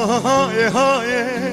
Haye haye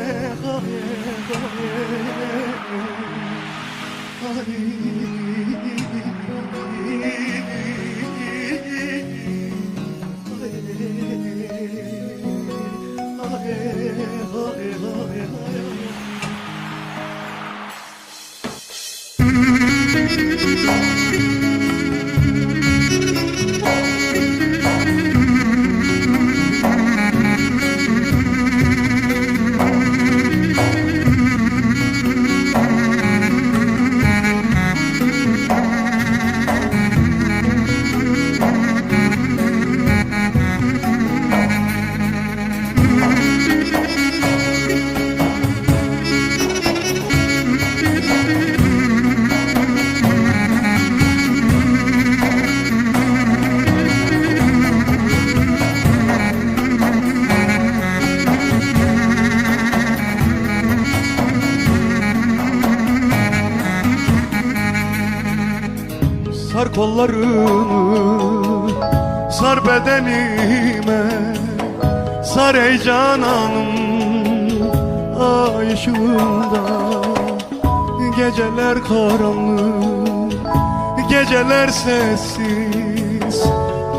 Sar kollarını Sar bedenime Sar ey cananım Ay ışığında. Geceler karanlık Geceler sessiz.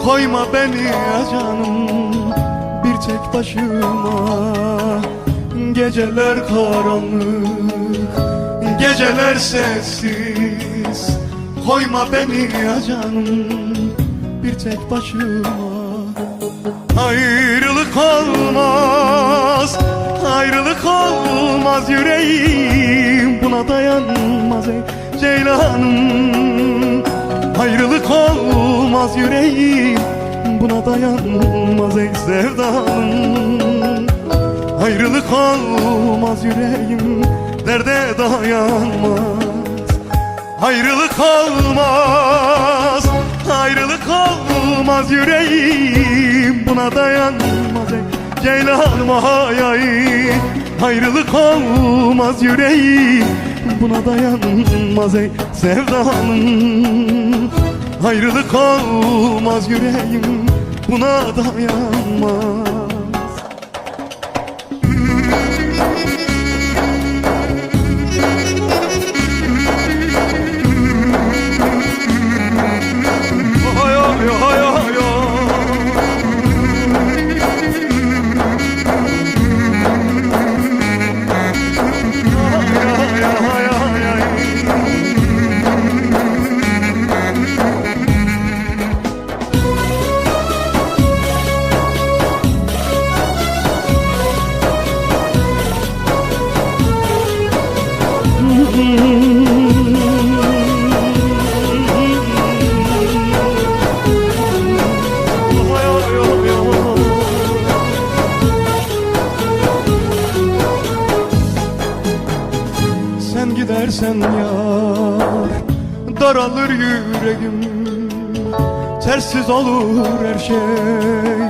Koyma beni ya canım Bir tek başıma. Geceler karanlık Geceler sessiz Koyma beni ya canım Bir tek başıma. Ayrılık olmaz Ayrılık olmaz yüreğim. Buna dayanmaz ey ceylanım. Ayrılık olmaz yüreğim. Buna dayanmaz ey sevdam Ayrılık olmaz yüreğim Derde dayanmaz Ayrılık olmaz Ayrılık olmaz yüreğim. Buna dayanmaz ey Ceylanım ay ay Ayrılık olmaz yüreğim. Buna dayanmaz ey sevdanım. Ayrılık olmaz yüreğim. Buna dayanmaz 하며 gidersen yar Daralır yüreğim Tersiz olur her şey